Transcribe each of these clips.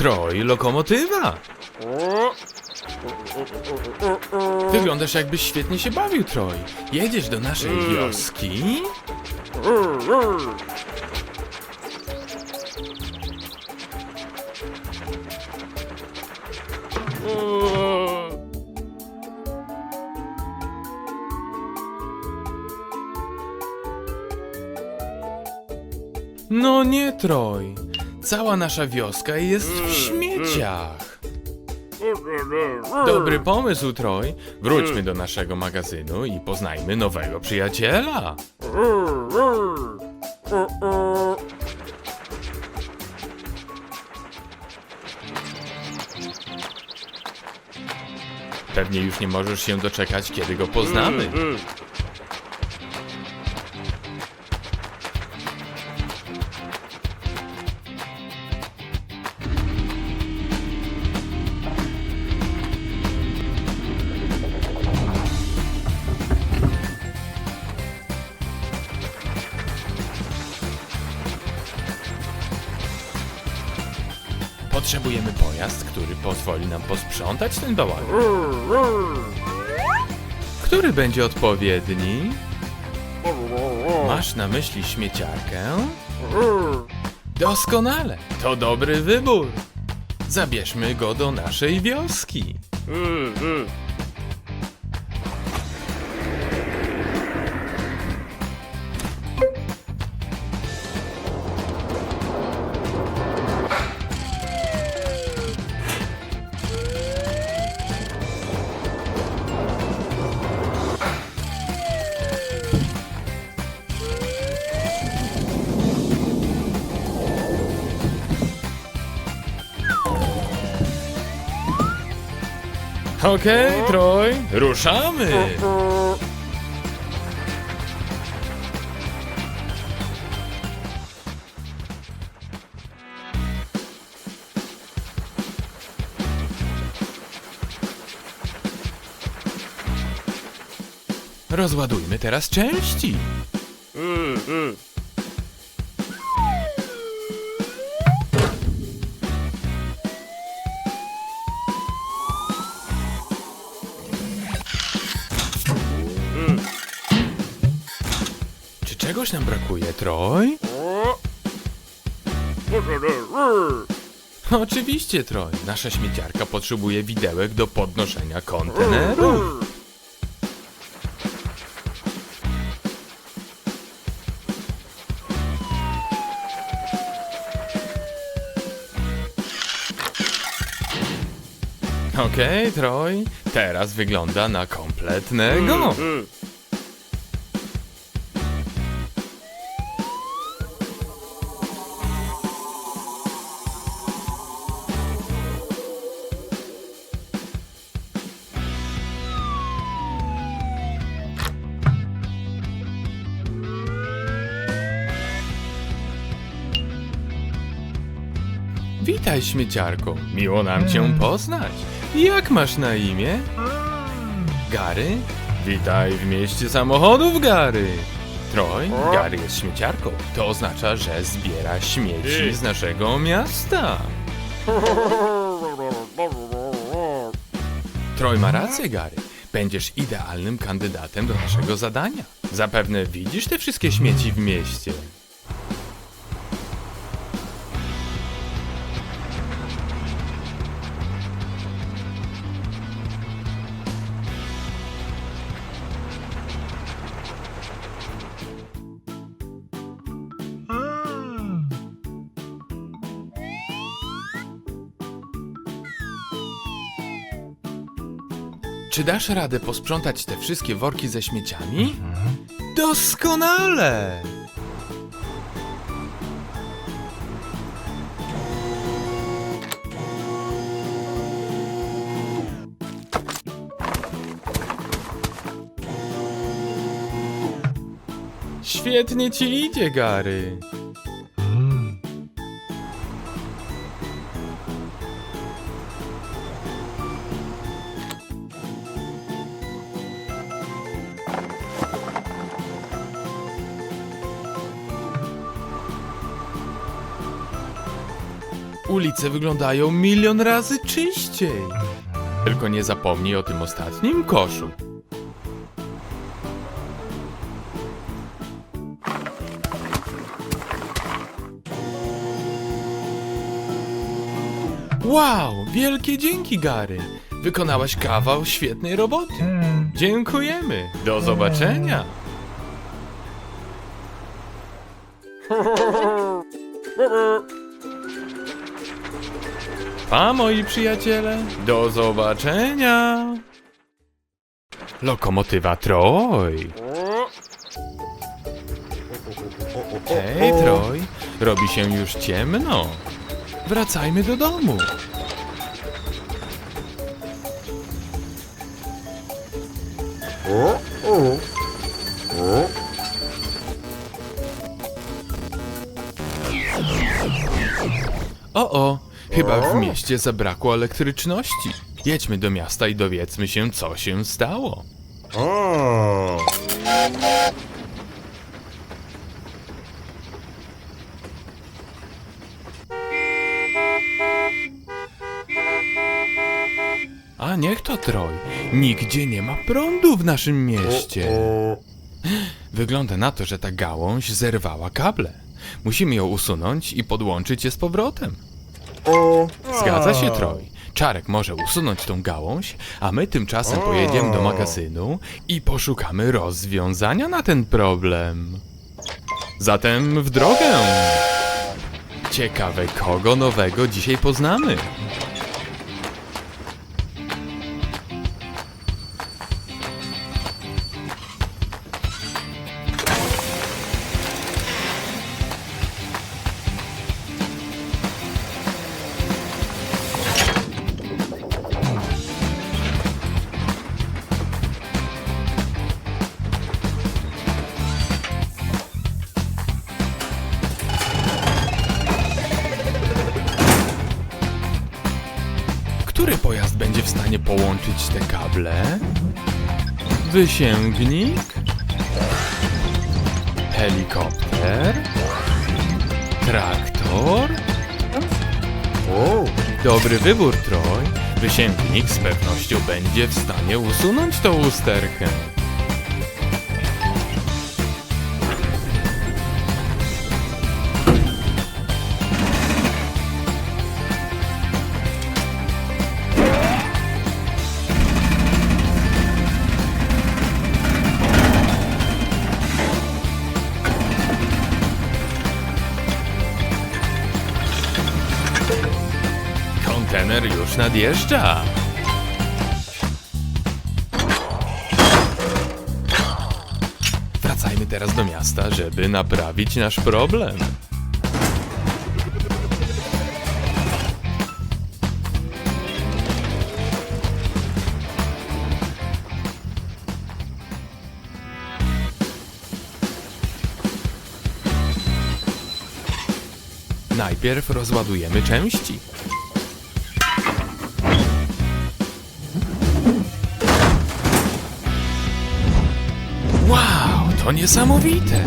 Troj, lokomotywa. Wyglądasz jakbyś świetnie się bawił, Troj. Jedziesz do naszej wioski? No nie, Troj. Cała nasza wioska jest w śmieciach. Dobry pomysł, Troj. Wróćmy do naszego magazynu i poznajmy nowego przyjaciela. Pewnie już nie możesz się doczekać, kiedy go poznamy. Posprzątać ten bałagan. Który będzie odpowiedni? Masz na myśli śmieciarkę? Doskonale, to dobry wybór. Zabierzmy go do naszej wioski. Okej, Troj, ruszamy! Rozładujmy teraz części. Czy czegoś nam brakuje, Troj? Oczywiście, Troj. Nasza śmieciarka potrzebuje widełek do podnoszenia kontenerów. Okej, Troj. Teraz wygląda na kompletnego. Śmieciarko. Miło nam cię poznać. Jak masz na imię? Gary? Witaj w mieście samochodów, Gary. Troj, Gary jest śmieciarką. To oznacza, że zbiera śmieci z naszego miasta. Troj ma rację, Gary. Będziesz idealnym kandydatem do naszego zadania. Zapewne widzisz te wszystkie śmieci w mieście. Dasz radę posprzątać te wszystkie worki ze śmieciami? Doskonale! Świetnie ci idzie, Gary. Ulice wyglądają milion razy czyściej. Tylko nie zapomnij o tym ostatnim koszu. Wow, wielkie dzięki, Gary. Wykonałaś kawał świetnej roboty. Dziękujemy. Do zobaczenia. Pa, moi przyjaciele. Do zobaczenia. Lokomotywa Troj. Hej, Troj. Robi się już ciemno. Wracajmy do domu. O, o, mieście zabrakło elektryczności. Jedźmy do miasta i dowiedzmy się, co się stało. O! A niech to Troj. Nigdzie nie ma prądu w naszym mieście. O! Wygląda na to, że ta gałąź zerwała kable. Musimy ją usunąć i podłączyć je z powrotem. O! Zgadza się, Troj. Czarek może usunąć tą gałąź, a my tymczasem pojedziemy do magazynu i poszukamy rozwiązania na ten problem. Zatem w drogę! Ciekawe, kogo nowego dzisiaj poznamy. Który pojazd będzie w stanie połączyć te kable? Wysięgnik? Helikopter? Traktor? O! Dobry wybór, Troj. Wysięgnik z pewnością będzie w stanie usunąć tą usterkę. Kontener już nadjeżdża. Wracajmy teraz do miasta, żeby naprawić nasz problem. Najpierw rozładujemy części. To niesamowite!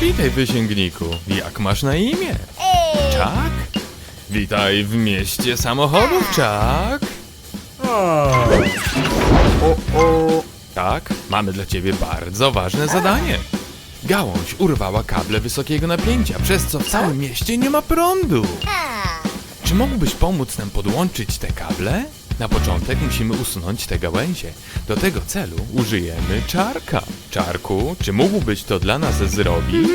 Witaj, wysięgniku. Jak masz na imię? Czak? Witaj w mieście samochodów, Czak. A! O! O! Tak, mamy dla ciebie bardzo ważne zadanie. Gałąź urwała kable wysokiego napięcia, przez co w całym mieście nie ma prądu. Czy mógłbyś pomóc nam podłączyć te kable? Na początek musimy usunąć te gałęzie. Do tego celu użyjemy czarka. Czarku, czy mógłbyś to dla nas zrobić?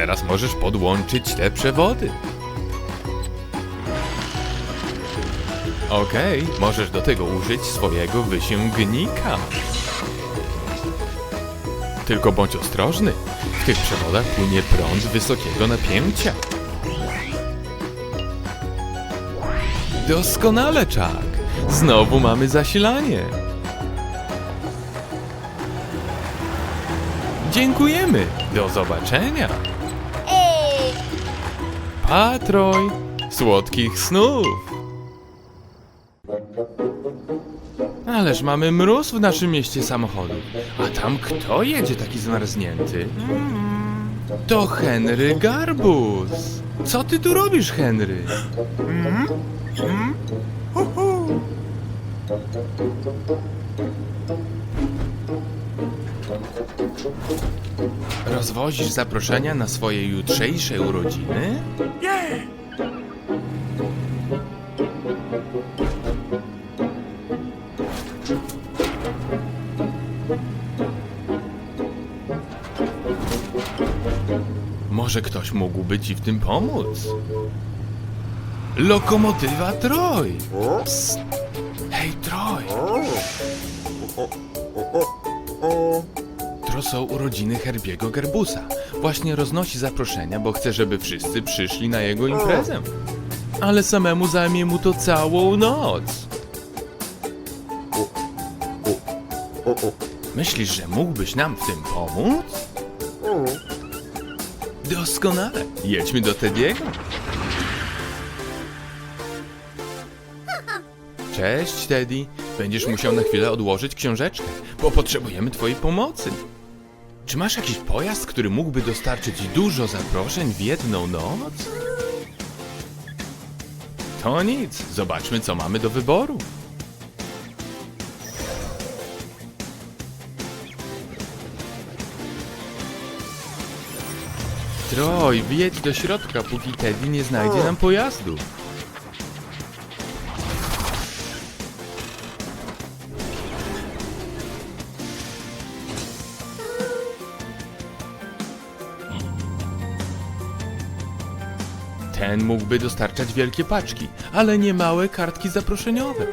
Teraz możesz podłączyć te przewody. Okej, możesz do tego użyć swojego wysięgnika. Tylko bądź ostrożny. W tych przewodach płynie prąd wysokiego napięcia. Doskonale, Chuck. Znowu mamy zasilanie. Dziękujemy. Do zobaczenia. Ej! Patroj. Słodkich snów. Ależ mamy mróz w naszym mieście samochodu. A tam kto jedzie taki zmarznięty? To Henry Garbus. Co ty tu robisz, Henry? Rozwozisz zaproszenia na swoje jutrzejsze urodziny? Może ktoś mógłby ci w tym pomóc? Lokomotywa Troj! Psst. Są urodziny Herbiego Gerbusa. Właśnie roznosi zaproszenia, bo chce, żeby wszyscy przyszli na jego imprezę. Ale samemu zajmie mu to całą noc. Myślisz, że mógłbyś nam w tym pomóc? Doskonale. Jedźmy do Tediego. Cześć, Teddy. Będziesz musiał na chwilę odłożyć książeczkę, bo potrzebujemy twojej pomocy. Czy masz jakiś pojazd, który mógłby dostarczyć dużo zaproszeń w jedną noc? To nic. Zobaczmy, co mamy do wyboru. Troj, wjedź do środka, póki Teddy nie znajdzie nam pojazdu. Ten mógłby dostarczać wielkie paczki, ale nie małe kartki zaproszeniowe.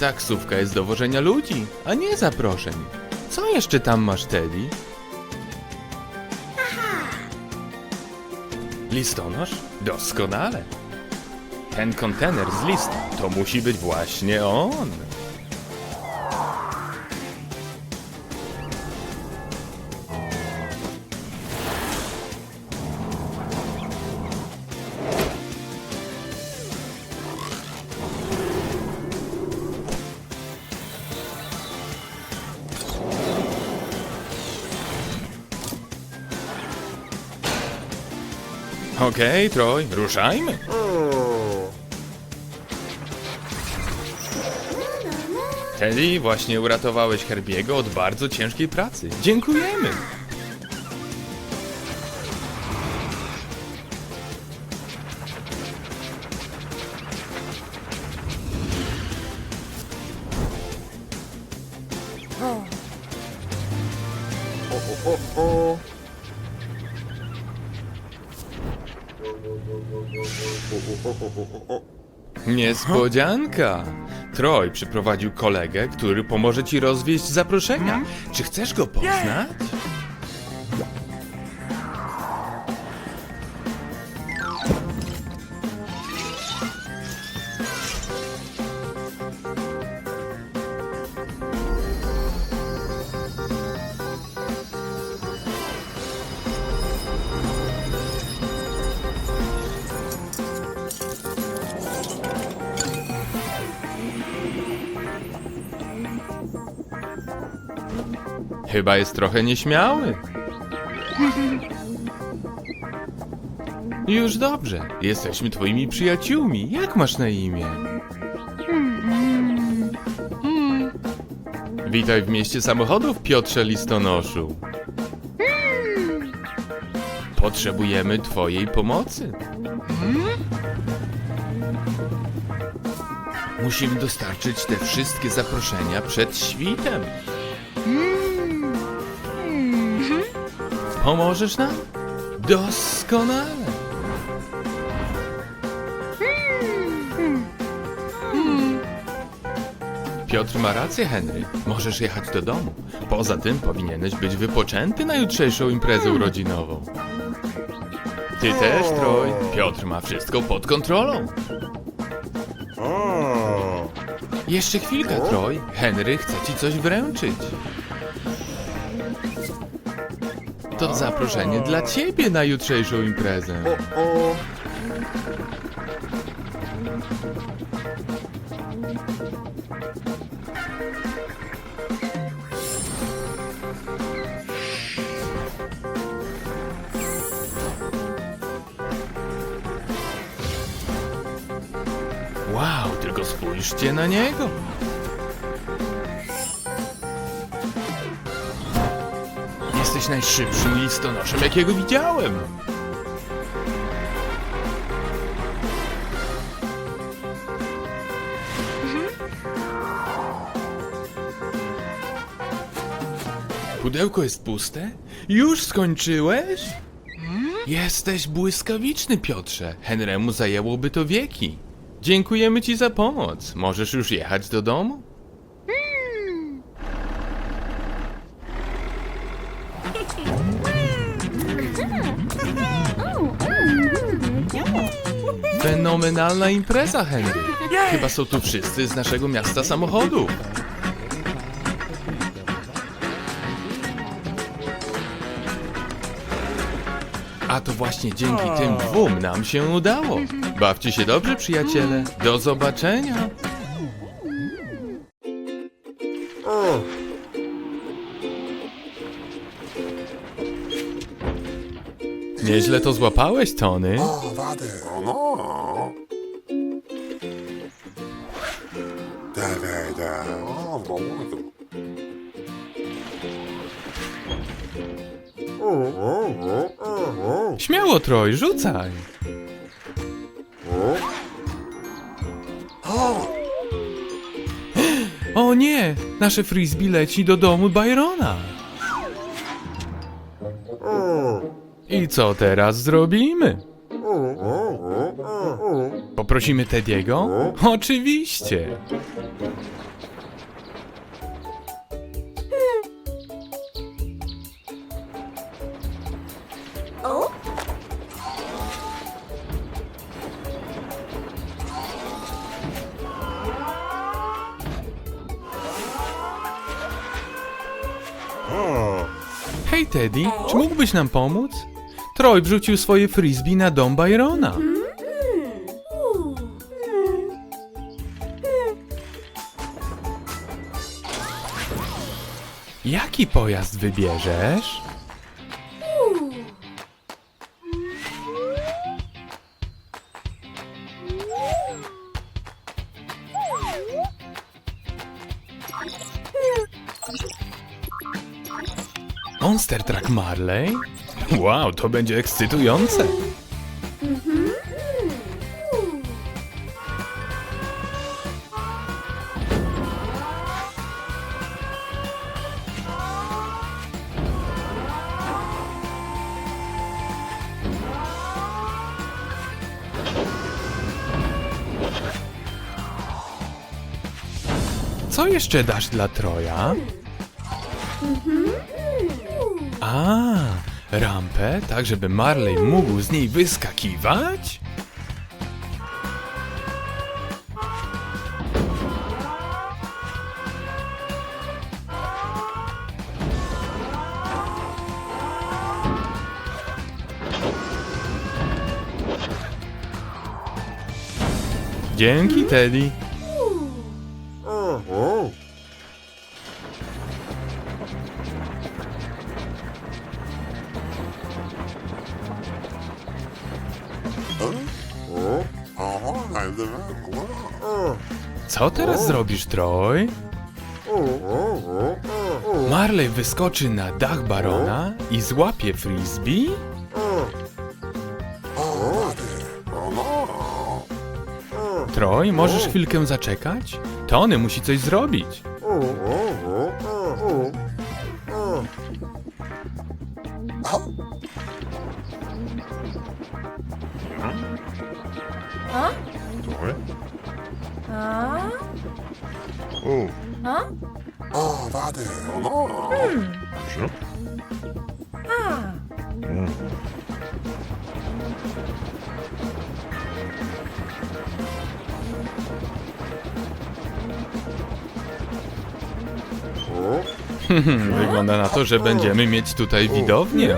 Taksówka jest do wożenia ludzi, a nie zaproszeń. Co jeszcze tam masz, Teddy? Listonosz? Doskonale. Ten kontener z listą to musi być właśnie on. Okej, Troj, ruszajmy. Teddy, właśnie uratowałeś Herbiego od bardzo ciężkiej pracy. Dziękujemy. Niespodzianka. Troj przyprowadził kolegę, który pomoże ci rozwieść zaproszenia. Czy chcesz go poznać? Chyba jest trochę nieśmiały. Już dobrze. Jesteśmy twoimi przyjaciółmi. Jak masz na imię? Witaj w mieście samochodów, Piotrze Listonoszu. Potrzebujemy twojej pomocy. Musimy dostarczyć te wszystkie zaproszenia przed świtem. Pomożesz nam? Doskonale. Piotr ma rację, Henry. Możesz jechać do domu. Poza tym powinieneś być wypoczęty na jutrzejszą imprezę urodzinową. Ty też, Troj. Piotr ma wszystko pod kontrolą. Jeszcze chwilkę, Troj. Henry chce ci coś wręczyć. To zaproszenie dla ciebie na jutrzejszą imprezę. O. Wow, tylko spójrzcie na niego. Jesteś najszybszym listonoszem, jakiego widziałem. Pudełko jest puste? Już skończyłeś? Jesteś błyskawiczny, Piotrze. Henrymu zajęłoby to wieki. Dziękujemy ci za pomoc. Możesz już jechać do domu? Fenomenalna impreza, Henry. Chyba są tu wszyscy z naszego miasta samochodu. A to właśnie dzięki tym dwóm nam się udało. Bawcie się dobrze, przyjaciele. Do zobaczenia. O. Nieźle to złapałeś, Tony. O, o. Śmiało, Troj, rzucaj. O. Nie, nasze frisbee leci do domu Byrona. I co teraz zrobimy? Poprosimy Tediego? Oczywiście. Mógłbyś nam pomóc? Wrzucił swoje frisbee na dom Byrona. Jaki pojazd wybierzesz? Truck Marley? Wow, to będzie ekscytujące. Co jeszcze dasz dla Troja? A, rampę, tak żeby Marley mógł z niej wyskakiwać? Dzięki, Teddy. Co teraz zrobisz, Troy? Marley wyskoczy na dach barona i złapie frisbee? Troy, możesz chwilkę zaczekać? Tony musi coś zrobić. Wygląda na to, że będziemy mieć tutaj widownię.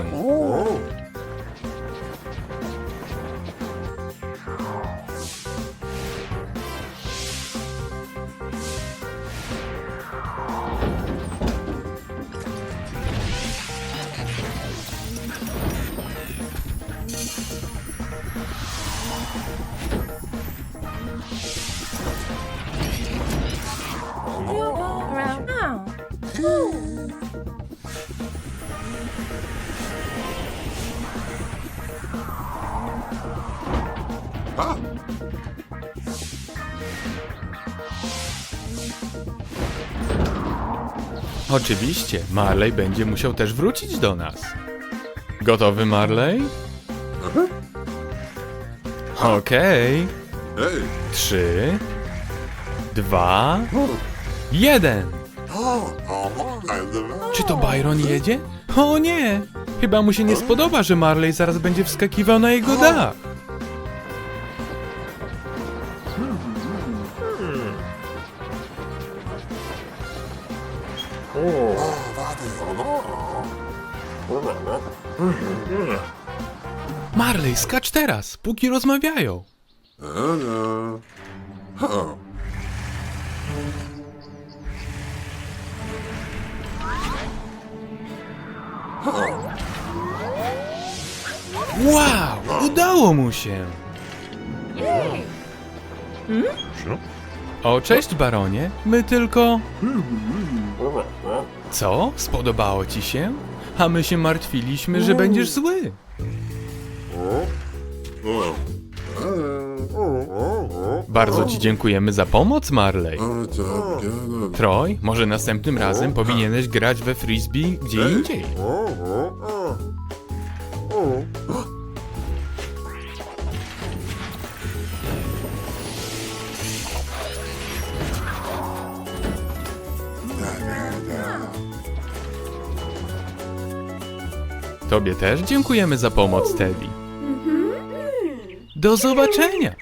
Oczywiście, Marley będzie musiał też wrócić do nas. Gotowy, Marley? Okej. Trzy, dwa, jeden. Czy to Byron jedzie? O nie! Chyba mu się nie spodoba, że Marley zaraz będzie wskakiwał na jego dach. Marley, skacz teraz, póki rozmawiają. Wow, udało mu się. O, cześć, baronie. My tylko... Co? Spodobało ci się? A my się martwiliśmy, że będziesz zły. Bardzo ci dziękujemy za pomoc, Marley. Troy, może następnym razem powinieneś grać we frisbee gdzie indziej. Tobie też dziękujemy za pomoc, Teddy. Do zobaczenia!